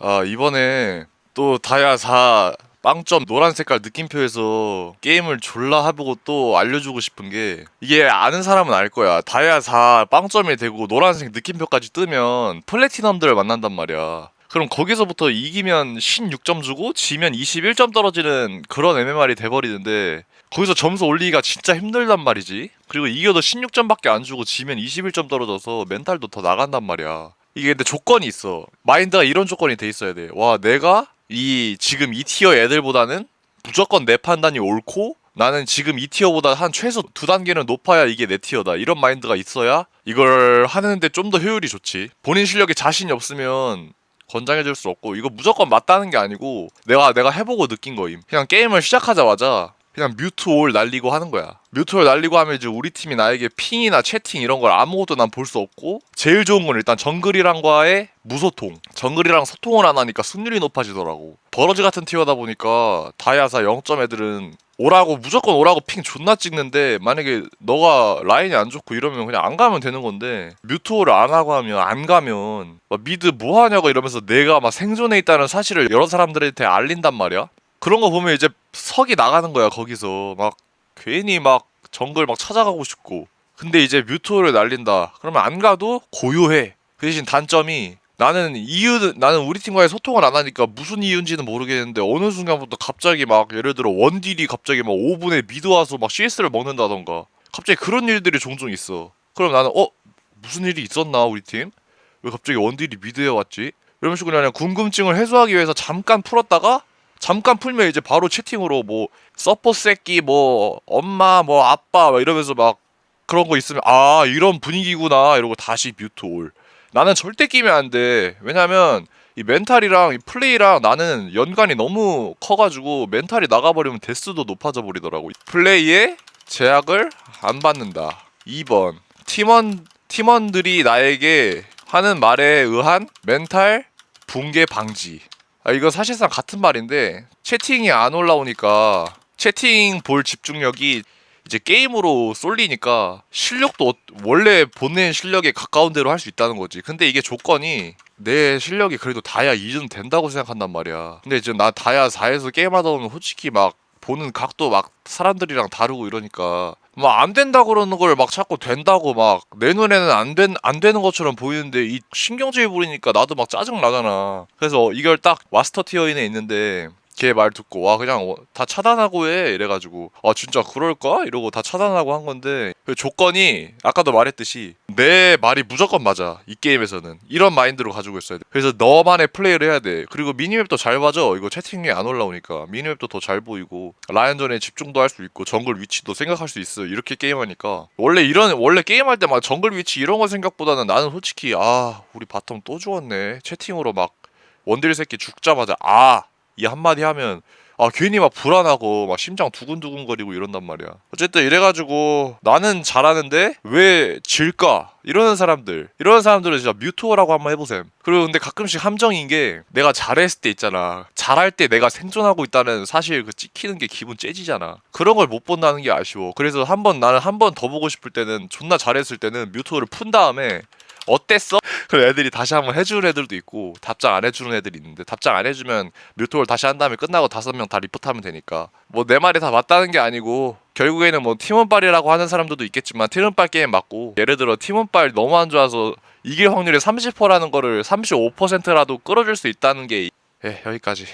아 이번에 또 다야 4 빵점 노란 색깔 느낌표에서 게임을 졸라 해보고 또 알려주고 싶은 게 이게 아는 사람은 알 거야. 다야 4 빵점이 되고 노란색 느낌표까지 뜨면 플래티넘들을 만난단 말이야. 그럼 거기서부터 이기면 16점 주고 지면 21점 떨어지는 그런 MMR이 돼버리는데 거기서 점수 올리기가 진짜 힘들단 말이지. 그리고 이겨도 16점밖에 안 주고 지면 21점 떨어져서 멘탈도 더 나간단 말이야 이게 근데 조건이 있어. 마인드가 이런 조건이 돼 있어야 돼. 와, 내가 이 지금 이 티어 애들보다는 무조건 내 판단이 옳고 나는 지금 이 티어보다 한 최소 두 단계는 높아야 이게 내 티어다. 이런 마인드가 있어야 이걸 하는데 좀 더 효율이 좋지. 본인 실력에 자신이 없으면 권장해줄 수 없고 이거 무조건 맞다는 게 아니고 내가 내가 해보고 느낀 거임. 그냥 게임을 시작하자마자 그냥 뮤트 올 날리고 하는 거야. 뮤트 올 날리고 하면 이제 우리 팀이 나에게 핑이나 채팅 이런 걸 아무것도 난 볼 수 없고 제일 좋은 건 일단 정글이랑과의 무소통. 정글이랑 소통을 안 하니까 승률이 높아지더라고. 버러지 같은 티어다 보니까 다이아사 0점 애들은 오라고 무조건 오라고 핑 존나 찍는데 만약에 너가 라인이 안 좋고 이러면 그냥 안 가면 되는 건데 뮤트오를 안 하고 하면 안 가면 막 미드 뭐 하냐고 이러면서 내가 막 생존해 있다는 사실을 여러 사람들한테 알린단 말이야. 그런 거 보면 이제 석이 나가는 거야 거기서. 막 괜히 막 정글 막 찾아가고 싶고. 근데 이제 뮤토를 날린다. 그러면 안 가도 고요해. 그 대신 단점이 나는 이유 나는 우리 팀과의 소통을 안 하니까 무슨 이유인지는 모르겠는데 어느 순간부터 갑자기 막 예를 들어 원딜이 갑자기 막 5분에 미드 와서 막 CS를 먹는다던가. 갑자기 그런 일들이 종종 있어. 그럼 나는 어? 무슨 일이 있었나 우리 팀? 왜 갑자기 원딜이 미드에 왔지? 이런 식으로 그냥 궁금증을 해소하기 위해서 잠깐 풀었다가 잠깐 풀면 이제 바로 채팅으로 뭐 서포 새끼 뭐 엄마 뭐 아빠 막 이러면서 막 그런 거 있으면 아 이런 분위기구나 이러고 다시 뮤트 올. 나는 절대 끼면 안 돼. 왜냐면 이 멘탈이랑 이 플레이랑 나는 연관이 너무 커가지고 멘탈이 나가버리면 데스도 높아져 버리더라고. 플레이에 제약을 안 받는다. 2번. 팀원 팀원들이 나에게 하는 말에 의한 멘탈 붕괴 방지 아, 이거 사실상 같은 말인데 채팅이 안 올라오니까 채팅 볼 집중력이 이제 게임으로 쏠리니까 실력도 어- 원래 보낸 실력에 가까운 대로 할 수 있다는 거지. 근데 이게 조건이 내 실력이 그래도 다야 2는 된다고 생각한단 말이야. 근데 이제 나 다야 4에서 게임하다 보면 솔직히 막 보는 각도 막 사람들이랑 다르고 이러니까 막 안 된다 그러는 걸 막 자꾸 된다고 막 내 눈에는 안 된 안 되는 것처럼 보이는데 이 신경질 부리니까 나도 막 짜증 나잖아. 그래서 이걸 딱 마스터 티어인에 있는데 걔 말 듣고 와 그냥 어, 다 차단하고 해. 이래가지고 아 진짜 그럴까? 이러고 다 차단하고 한 건데 그 조건이 아까도 말했듯이 내 말이 무조건 맞아 이 게임에서는. 이런 마인드로 가지고 있어야 돼. 그래서 너만의 플레이를 해야 돼. 그리고 미니맵도 잘 봐줘 이거 채팅이 안 올라오니까. 미니맵도 더 잘 보이고 라인전에 집중도 할 수 있고 정글 위치도 생각할 수 있어. 이렇게 게임하니까. 원래 이런 원래 게임할 때 막 정글 위치 이런 거 생각보다는 나는 솔직히 아 우리 바텀 또 죽었네. 채팅으로 막 원딜 새끼 죽자마자 아 이 한마디 하면 아 괜히 막 불안하고 막 심장 두근두근거리고 이런단 말이야. 어쨌든 이래가지고 나는 잘하는데 왜 질까? 이러는 사람들 이러는 사람들은 진짜 뮤토라고 한번 해보셈. 그리고 근데 가끔씩 함정인 게 내가 잘했을 때 있잖아. 잘할 때 내가 생존하고 있다는 사실 그 찍히는 게 기분 째지잖아. 그런 걸 못 본다는 게 아쉬워. 그래서 한번 나는 한 번 더 보고 싶을 때는 존나 잘했을 때는 뮤토를 푼 다음에 어땠어? 그럼 애들이 다시 한번 해주는 애들도 있고 답장 안 해주는 애들이 있는데 답장 안 해주면 뮤토를 다시 한 다음에 끝나고 다섯 명 다 리포트하면 되니까 뭐 내 말이 다 맞다는 게 아니고 결국에는 뭐 팀원빨이라고 하는 사람들도 있겠지만 팀원빨 게임 맞고 예를 들어 팀원빨 너무 안 좋아서 이길 확률이 30%라는 거를 35%라도 끌어줄 수 있다는 게 예, 여기까지